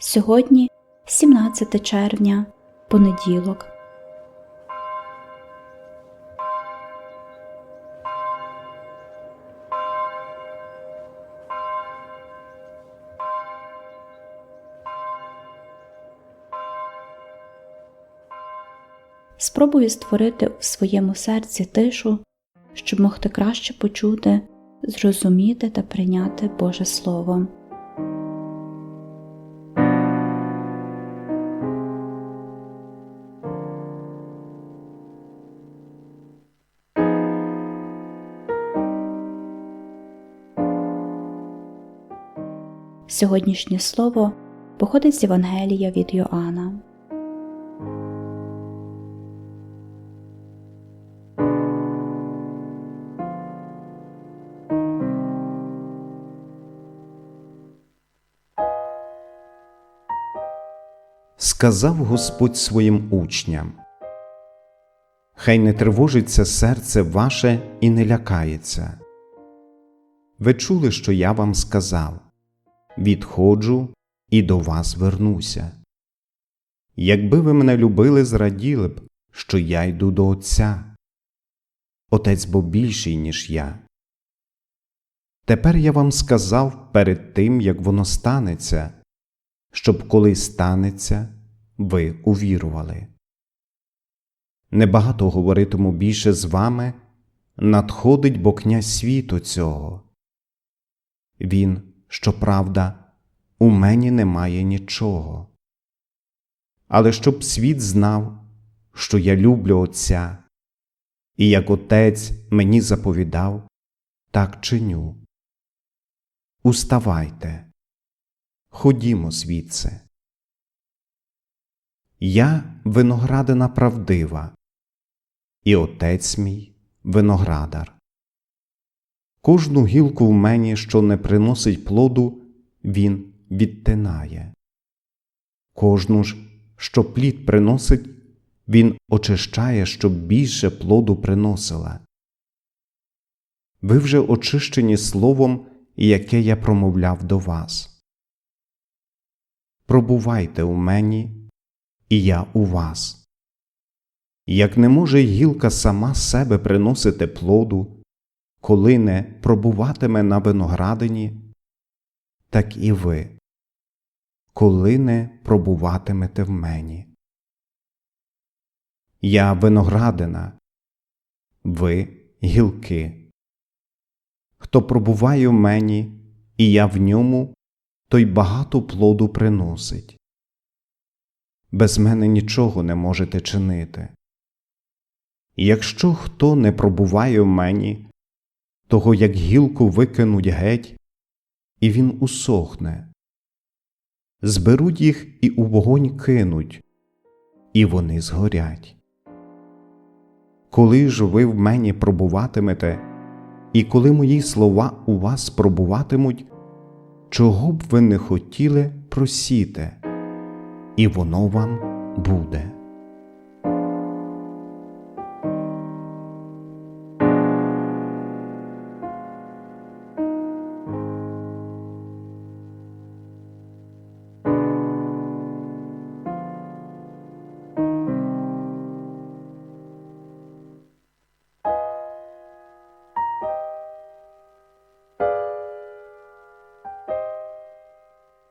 Сьогодні 17 червня, понеділок. Спробую створити в своєму серці тишу, щоб могти краще почути, зрозуміти та прийняти Боже Слово. Сьогоднішнє слово походить з Євангелія від Йоанна. Сказав Господь своїм учням: Хай не тривожиться серце ваше і не лякається. Ви чули, що я вам сказав відходжу і до вас вернуся. Якби ви мене любили, зраділи б, що я йду до Отця. Отець бо більший, ніж я. Тепер я вам сказав перед тим, як воно станеться, щоб коли станеться, ви увірували. Небагато говоритиму більше з вами, надходить бо князь світу цього. Він, щоправда, у мені немає нічого. Але щоб світ знав, що я люблю Отця, і як Отець мені заповідав, так чиню. Уставайте, ходімо звідси. Я виноградина правдива, і отець мій виноградар. Кожну гілку в мені, що не приносить плоду, він відтинає. Кожну ж, що плід приносить, він очищає, щоб більше плоду приносила. Ви вже очищені словом, яке я промовляв до вас. Пробувайте у мені, і я у вас. Як не може гілка сама себе приносити плоду, коли не пробуватиме на виноградині, так і ви, коли не пробуватимете в мені. Я виноградина, ви гілки. Хто пробуває в мені, і я в ньому, той багато плоду приносить. Без мене нічого не можете чинити. Якщо хто не пробуває в мені, того як гілку викинуть геть, і він усохне. Зберуть їх і у вогонь кинуть, і вони згорять. Коли ж ви в мені пробуватимете, і коли мої слова у вас пробуватимуть, чого б ви не хотіли, просіте, і воно вам буде.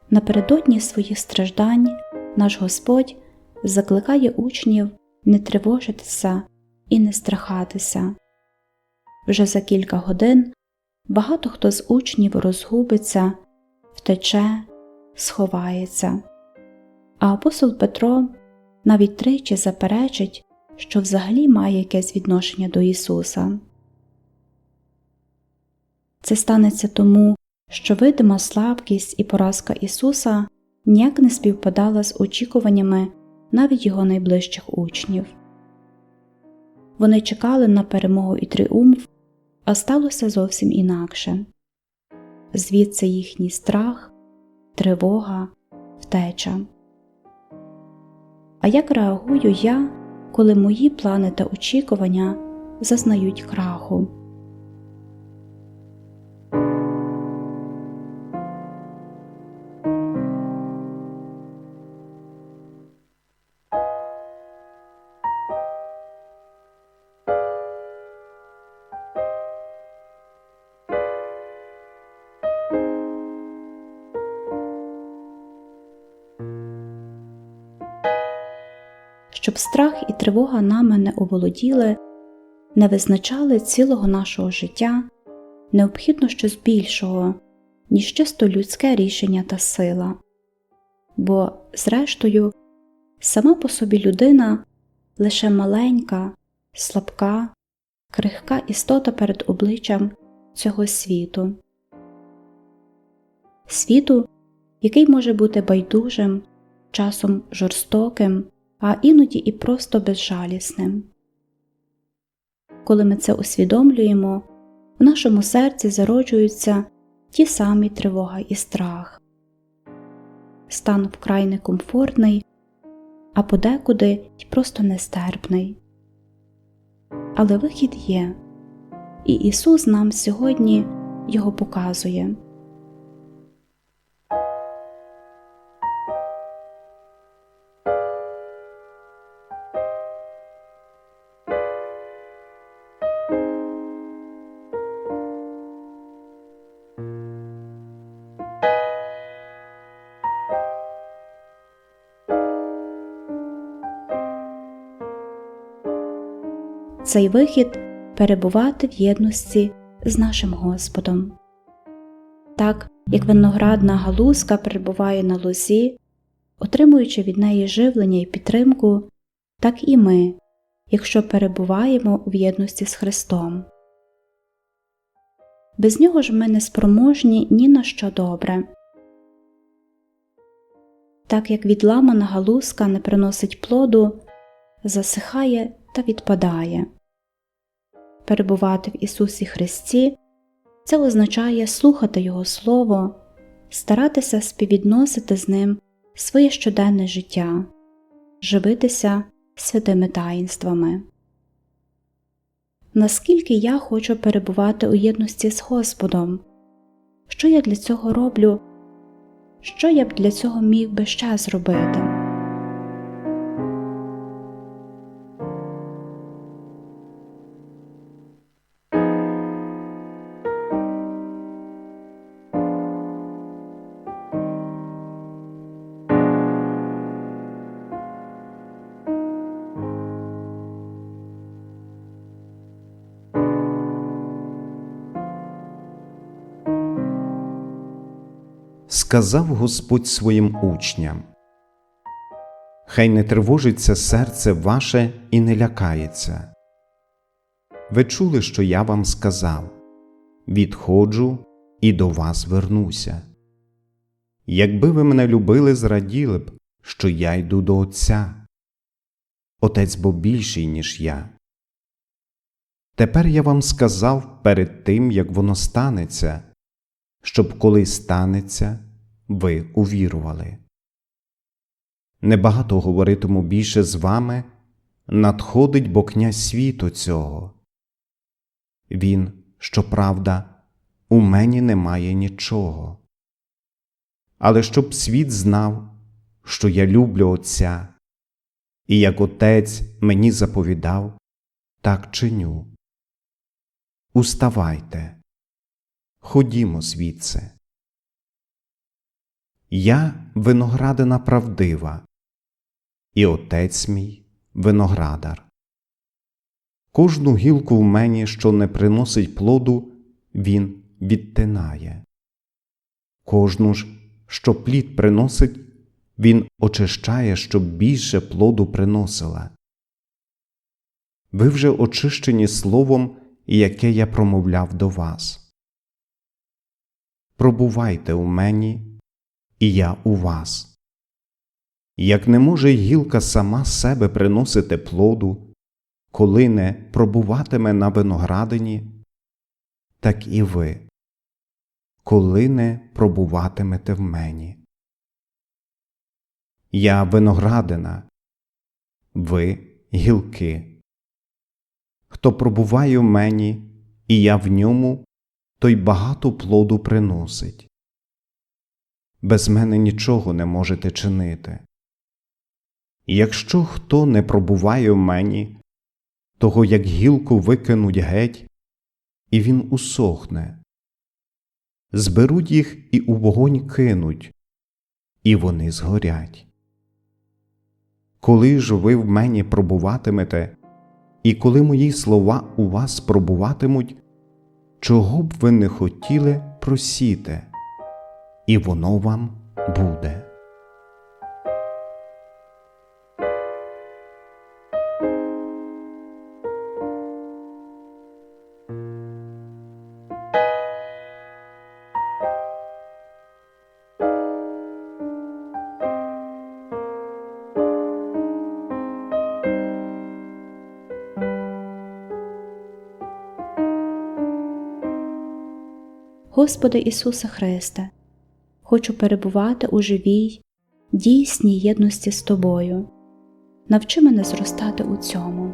Напередодні своїх страждань наш Господь закликає учнів не тривожитися і не страхатися. Вже за кілька годин багато хто з учнів розгубиться, втече, сховається, а апостол Петро навіть тричі заперечить, що взагалі має якесь відношення до Ісуса. Це станеться тому, що видима слабкість і поразка Ісуса ніяк не співпадала з очікуваннями навіть його найближчих учнів. Вони чекали на перемогу і тріумф, а сталося зовсім інакше звідси їхній страх, тривога, втеча. А як реагую я, коли мої плани та очікування зазнають краху? Щоб страх і тривога нами не оволоділи, не визначали цілого нашого життя, необхідно щось більшого, ніж чисто людське рішення та сила. Бо, зрештою, сама по собі людина лише маленька, слабка, крихка істота перед обличчям цього світу. Світу, який може бути байдужим, часом жорстоким, а іноді і просто безжалісним. Коли ми це усвідомлюємо, в нашому серці зароджуються ті самі тривога і страх. Стан вкрай некомфортний, а подекуди й просто нестерпний. Але вихід є, і Ісус нам сьогодні його показує. Цей вихід перебувати в єдності з нашим Господом. Так, як виноградна галузка перебуває на лозі, отримуючи від неї живлення і підтримку, так і ми, якщо перебуваємо в єдності з Христом. Без нього ж ми не спроможні ні на що добре. Так як відламана галузка не приносить плоду, засихає та відпадає. Перебувати в Ісусі Христі це означає слухати Його Слово, старатися співвідносити з Ним своє щоденне життя, живитися святими таїнствами. Наскільки я хочу перебувати у єдності з Господом? Що я для цього роблю? Що я б для цього міг би ще зробити? Сказав Господь своїм учням. Хай не тривожиться серце ваше і не лякається. Ви чули, що я вам сказав відходжу і до вас вернуся. Якби ви мене любили, зраділи б, що я йду до Отця. Отець бо більший, ніж я. Тепер я вам сказав перед тим, як воно станеться, щоб коли станеться, ви увірували. Небагато говоритиму більше з вами, надходить бо князь світу цього. Він, щоправда, у мені немає нічого. Але щоб світ знав, що я люблю Отця, і як Отець мені заповідав, так чиню. Уставайте, ходімо звідси. Я виноградина правдива, і отець мій виноградар. Кожну гілку в мені, що не приносить плоду, він відтинає. Кожну ж, що плід приносить, він очищає, щоб більше плоду приносила. Ви вже очищені словом, яке я промовляв до вас. Пробувайте у мені, і я у вас. Як не може гілка сама себе приносити плоду, коли не пробуватиме на виноградині, так і ви, коли не пробуватимете в мені. Я виноградина, ви гілки. Хто пробуває в мені, і я в ньому, той багато плоду приносить. Без мене нічого не можете чинити. Якщо хто не пробуває в мені, того як гілку викинуть геть, і він усохне, зберуть їх і у вогонь кинуть, і вони згорять. коли ж ви в мені пробуватимете, і коли мої слова у вас пробуватимуть, чого б ви не хотіли, просіте, і воно вам буде. Господи Ісусе Христе, хочу перебувати у живій, дійсній єдності з Тобою. Навчи мене зростати у цьому.